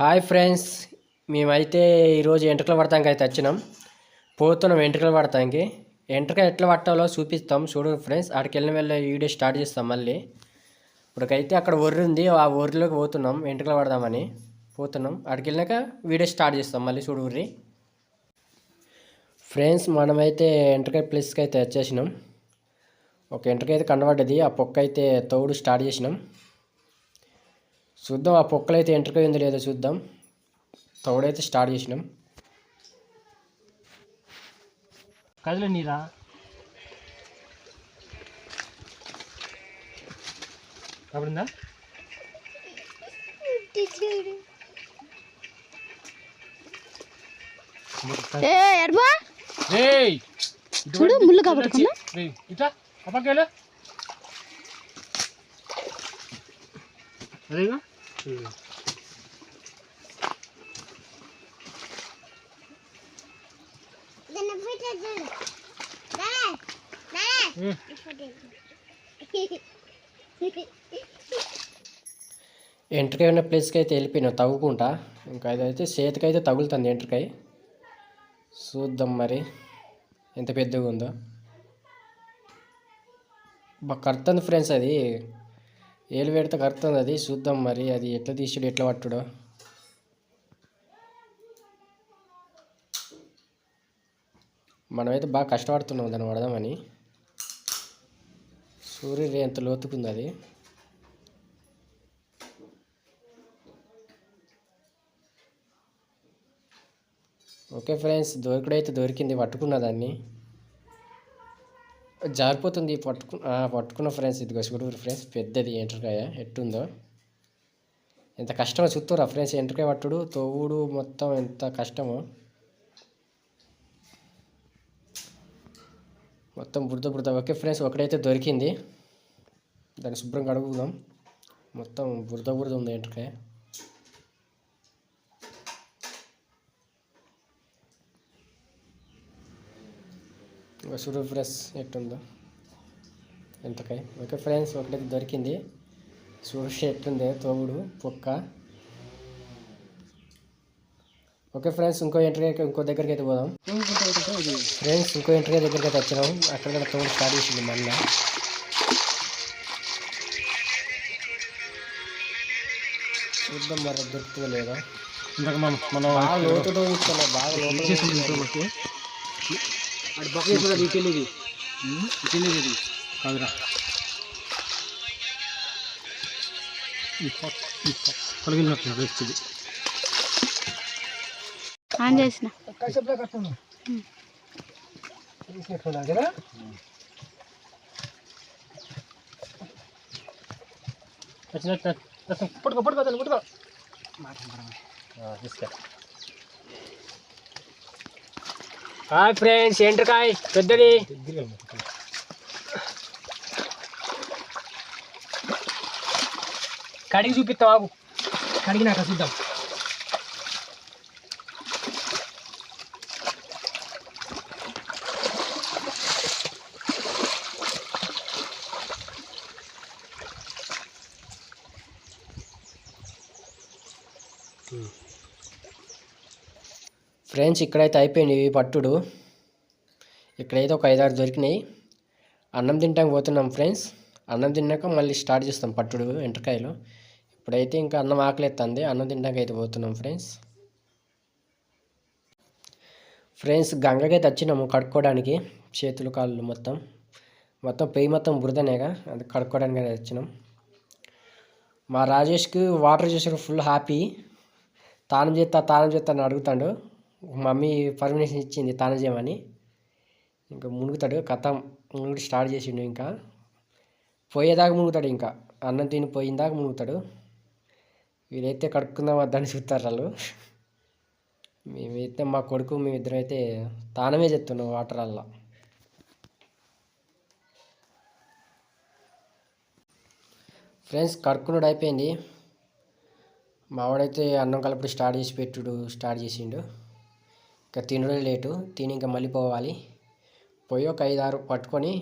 Hi friends మేమైతే ఈరోజు ఎంట్రకలు పడతానికి అయితే వచ్చినాం. పోతున్నాం వెంట్రుకలు పడతానికి ఎంట్రక ఎట్లా పట్టాలో చూపిస్తాం. చూడు ఫ్రెండ్స్ అక్కడికి వెళ్ళిన వెళ్ళే వీడియో స్టార్ట్ చేస్తాం మళ్ళీ. ఇప్పటికైతే అక్కడ ఒర్రి ఉంది. ఆ ఒర్రిలోకి పోతున్నాం. వెంట్రుకలు పడదామని పోతున్నాం. అక్కడికి వెళ్ళాక వీడియో స్టార్ట్ చేస్తాం మళ్ళీ చూడు ఊర్రి ఫ్రెండ్స్ మనమైతే ఎంట్రకాయ ప్లేస్కి అయితే వచ్చేసినాం. ఒక ఎంట్రకాయ అయితే కనబడ్డది. ఆ పొక్క అయితే తోడు స్టార్ట్ చేసినాం. చూద్దాం ఆ పొక్కలు అయితే ఎంట్రకాయ ఉందో లేదో చూద్దాం. తోడైతే స్టార్ట్ చేసినాం. కదిలే నీరా? కబడిందా? చూడు ముళ్ళు ఇట్లా అప్పకెళ్ళు అదేగా? ఎంట్రకాయ ఉన్న ప్లేస్కి అయితే వెళ్ళిపోయినా తవ్వుకుంటా. ఇంకా అదైతే చేతికైతే తగులుతుంది ఎంట్రకాయ చూద్దాం మరి ఎంత పెద్దగా ఉందో. బాగా కడుతుంది ఫ్రెండ్స్ అది. ఏలు పెడితే కడుతుంది అది చూద్దాం మరి అది ఎట్లా తీసాడు ఎట్లా పట్టుడో. మనమైతే బాగా కష్టపడుతున్నాం దాన్ని పడదామని. సూర్యుడు ఎంత లోతుకుంది అది ఓకే ఫ్రెండ్స్ దొరికడైతే దొరికింది పట్టుకున్న దాన్ని. జారిపోతుంది పట్టుకు పట్టుకున్న ఫ్రెండ్స్. ఇది చూడు ఫ్రెండ్స్ పెద్దది ఎంట్రకాయ ఎట్టుందో. ఎంత కష్టమో చూస్తారా ఫ్రెండ్స్ ఎంట్రకాయ పట్టుడు తోవుడు మొత్తం ఎంత కష్టమో. మొత్తం బురద బురద. ఓకే ఫ్రెండ్స్ ఒకటైతే దొరికింది. దాన్ని శుభ్రం కడుగుదాం. మొత్తం బురద బురద ఉంది ఎంట్రకాయ. చూడు ఫ్రెండ్స్ ఎట్టుందో ఎంతకాయ ఓకే ఫ్రెండ్స్ ఒకటైతే దొరికింది. చూడు ఎట్టుంది తోగుడు పొక్క. ఓకే ఫ్రెండ్స్ ఇంకో ఎంట్రీ ఇంకో దగ్గరికి అయితే పోదాం. ఫ్రెండ్స్ ఇంకో ఎంట్రీ దగ్గరికి అయితే వచ్చినాం. అక్కడ కూడా తోడు స్టార్ట్ చేసింది మళ్ళీ చూద్దాం మరి దొరుకుతుందో లేదా. ఇందాక మనం మనం బాగా లోతుతో బాగా అటు పక్క చేసి ఇటెళ్ళేది ఇటెళ్ళేది కాదురా. కలిగినట్టు వేస్తుంది ఆన్ చేసిన. పట్టుకో పట్టుకో పట్టుకో. తీసుకో. హాయ్ ఫ్రెండ్స్ ఎంట్రకాయ పెద్దది. కడిగి చూపిస్తావు కడిగినాక చూద్దాం. ఫ్రెండ్స్ ఇక్కడైతే అయిపోయింది ఇవి పట్టుడు. ఇక్కడైతే ఒక ఐదారు దొరికినాయి. అన్నం తింటాం పోతున్నాం ఫ్రెండ్స్. అన్నం తిన్నాక మళ్ళీ స్టార్ట్ చేస్తాం పట్టుడు ఎంటకాయలు ఇప్పుడైతే ఇంకా అన్నం ఆకలిస్తుంది అన్నం తినడానికి అయితే పోతున్నాం ఫ్రెండ్స్. ఫ్రెండ్స్ గంగకైతే వచ్చినాము కడుక్కోవడానికి. చేతులు కాళ్ళు మొత్తం. మొత్తం పెయ్యి మొత్తం బురదనేగా అది కడుక్కోవడానికి అయితే వచ్చినాం. మా రాజేష్కి వాటర్ చేసాడు ఫుల్ హ్యాపీ. తానం చేస్తా తానం చేస్తా అని అడుగుతాడు. మమ్మీ పర్మిషన్ ఇచ్చింది తానం చేయమని ఇంకా మునుగుతాడు కథ మునుగుడు స్టార్ట్ చేసిండు ఇంకా. పోయేదాకా మునుగుతాడు ఇంకా. అన్నం తిని పోయిందాకా మునుగుతాడు. వీరైతే కడుక్కుందాం వద్దని చూస్తారు వాళ్ళు. మేమైతే మా కొడుకు మేమిద్దరం అయితే తానమే చెప్తున్నాం వాటర్ అలా ఫ్రెండ్స్ కడుక్కున్నాడు అయిపోయింది. మావాడైతే అన్నం కలుపుడు స్టార్ట్ చేసి పెట్టుడు స్టార్ట్ చేసిండు. ఇంకా తినడం లేటు తిని ఇంకా మళ్ళీ పోవాలి. పోయి ఒక ఐదు ఆరు పట్టుకొని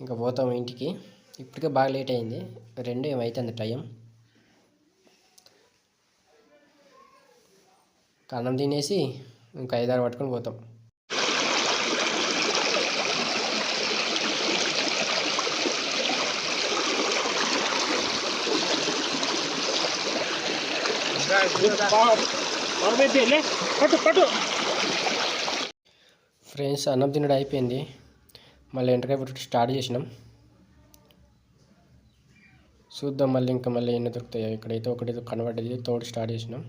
ఇంకా పోతాం ఇంటికి. ఇప్పటికే బాగా లేట్ అయింది. రెండు ఏమవుతుంది టైం? అన్నం తినేసి ఇంకా ఐదారు పట్టుకొని పోతాం. పట్టు ఫ్రెండ్స్ అన్నం తినడం అయిపోయింది. మళ్ళీ ఎంటకాయ పుట్టి స్టార్ట్ చేసినాం. చూద్దాం మళ్ళీ ఇంకా మళ్ళీ ఎన్ని దొరుకుతాయో. ఇక్కడైతే ఒకటి కనబడ్డది తోడు స్టార్ట్ చేసినాం.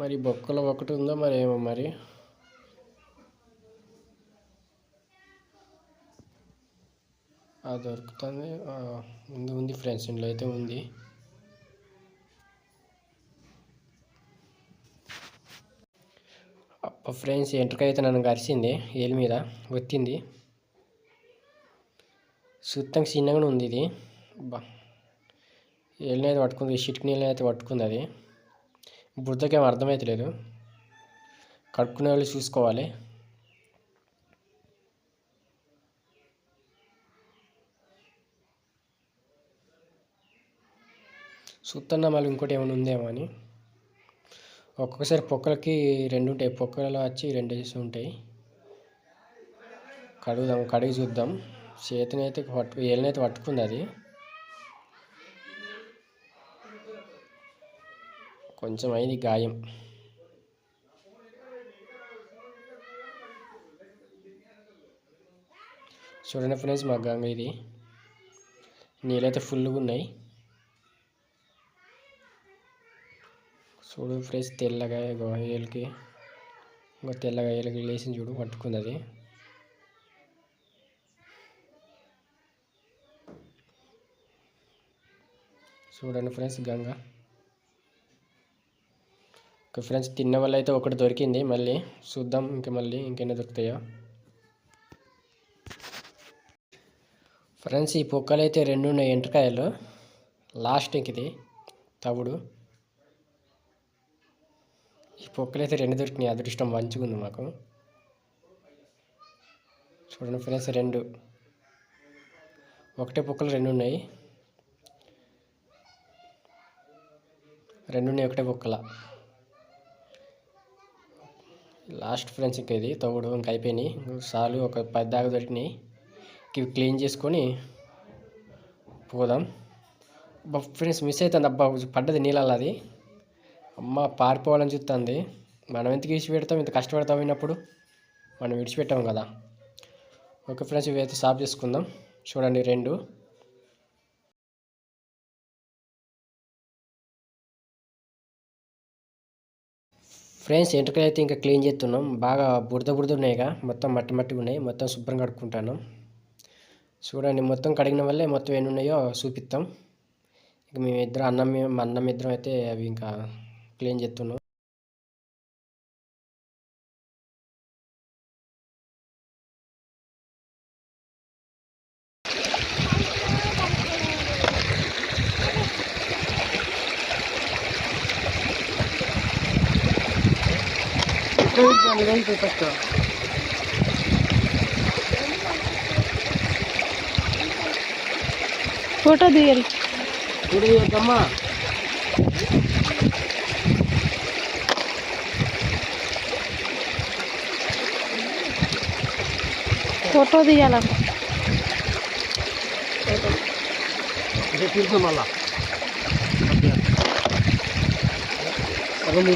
మరి బొక్కలో ఒకటి ఉందో మరి ఏమో మరి. అది దొరుకుతుంది. ఉంది ఉంది ఫ్రెండ్స్ ఇంట్లో అయితే ఉంది. ఫ్రెండ్స్ ఎంటర్కి అయితే నన్ను అరిసింది ఏలి మీద వచ్చింది సుత్తంగా చిన్నగానే ఉంది ఇది. బా. ఏళ్ళనైతే పట్టుకుంది చిటికి నీళ్ళని అయితే పట్టుకుంది అది. బుద్ధకేం అర్థమవుతలేదు కట్టుకునే వాళ్ళు చూసుకోవాలి. చూస్తున్నా మళ్ళీ ఇంకోటి ఏమైనా ఉందేమో అని. ఒక్కొక్కసారి పొక్కలకి రెండు ఉంటాయి. పొక్కలలో వచ్చి రెండు వేసి ఉంటాయి. కడుగుదాం కడిగి చూద్దాం. చేతినైతే పట్టు ఏళ్ళనైతే పట్టుకుంది అది. కొంచెం అయింది గాయం. చూడండి ఫ్రెండ్స్ మా గంగ ఇది. నీళ్ళైతే ఫుల్గా ఉన్నాయి. చూడు ఫ్రెష్ తెల్లగా ఇగో ఇంకా ఇంకో తెల్లగా ఏలికి లేచింది చూడు పట్టుకుంది అది చూడండి ఫ్రెండ్స్ గంగ. ఓకే ఫ్రెండ్స్ తిన్న వల్ల అయితే ఒకటి దొరికింది మళ్ళీ చూద్దాం ఇంకా మళ్ళీ ఇంకెన్ని దొరుకుతాయో. ఫ్రెండ్స్ ఈ పొక్కలు అయితే రెండు ఉన్నాయి ఎంటకాయలు లాస్ట్ ఇంక ఇది తవుడు. కుక్కలు అయితే రెండు దొరికినాయి. అదృష్టం మంచిగా ఉంది మాకు. చూడండి ఫ్రెండ్స్ రెండు. ఒకటే పొక్కలు రెండు ఉన్నాయి. రెండు ఉన్నాయి ఒకటే పొక్కల లాస్ట్ ఫ్రెండ్స్ ఇంకా ఇది తవుడు ఇంకా అయిపోయినాయి. సాలు ఒక పది దాకా దొరికినాయి. ఇవి క్లీన్ చేసుకొని పోదాం. ఫ్రెండ్స్ మిస్ అవుతుంది. అబ్బా పడ్డది నీళ్ళల్లో అది. అమ్మ పారిపోవాలని చూస్తుంది మనం ఎందుకు విడిచిపెడతాం ఇంత కష్టపడతాం అయినప్పుడు మనం విడిచిపెట్టాం కదా. ఓకే ఫ్రెండ్స్ ఇవి అయితే సాఫ్ చేసుకుందాం. చూడండి రెండు. ఫ్రెండ్స్ ఎంటకలు అయితే ఇంకా క్లీన్ చేస్తున్నాం. బాగా బురద బురద ఉన్నాయిగా మొత్తం మట్టి మట్టి ఉన్నాయి. మొత్తం శుభ్రం కడుక్కుంటాను చూడండి మొత్తం కడిగిన వల్లే మొత్తం ఎన్ని ఉన్నాయో చూపిస్తాం. ఇక మేము ఇద్దరం అన్నం మేము అన్నం ఇద్దరం అయితే అవి ఇంకా క్లీన్ చేస్తున్నాం. ఫోటో తీయాలి. చూడమ్మా ఫోటో తీయాల?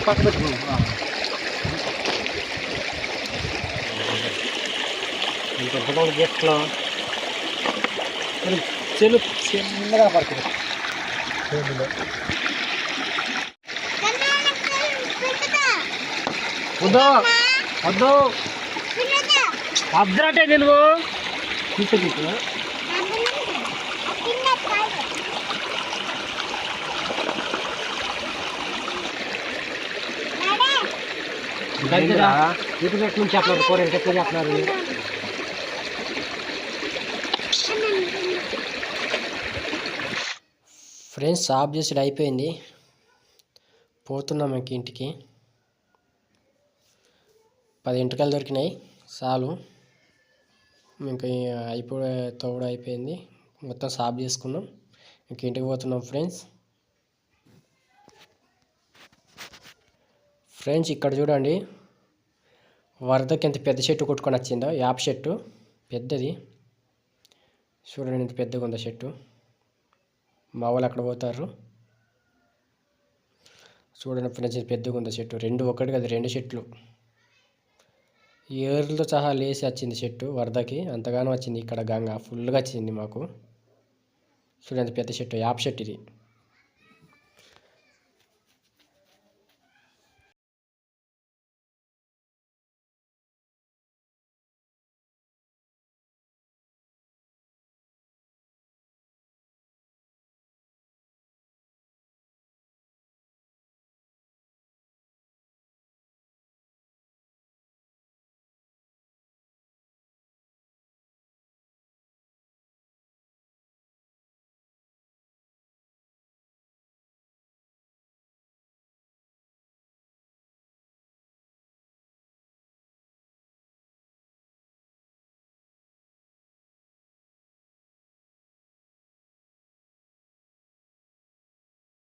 పక్క పెట్టుకున్నాం ఇంత ఫోటోలు గెస్ట్లో చెల్లు చిన్నగా పడుతుంది వద్దు. వద్దు. అద్దరంటే నిలువు. తీసుకు ఇటు పెట్టి నుంచి చెప్పినారు కూర ఎట్లా చెప్పినారు ఫ్రెండ్స్ ఆఫ్ చేసి అయిపోయింది. పోతున్నాం ఇంక ఇంటికి. పది ఇంటికలు దొరికినాయి. చాలు. ఇంకా అయిపోయి తోడు అయిపోయింది. మొత్తం సాఫ్ చేసుకున్నాం. ఇంక ఇంటికి పోతున్నాం ఫ్రెండ్స్. ఫ్రెండ్స్ ఇక్కడ చూడండి. వరదకి ఎంత పెద్ద చెట్టు కొట్టుకొని వచ్చిందో. యాప్ చెట్టు. పెద్దది. చూడండి ఎంత పెద్దగా ఉందో చెట్టు. మా వాళ్ళు అక్కడ పోతారు. చూడండి ఫ్రెండ్స్ పెద్దగా ఉందో చెట్టు. రెండు ఒకటి కదా రెండు చెట్లు. ఏర్లతో సహా లేచి వచ్చింది చెట్టు వరదకి. అంతగానో వచ్చింది ఇక్కడ గంగ. ఫుల్గా వచ్చింది మాకు. చూడండి పెద్ద చెట్టు యాప్ చెట్టు ఇది.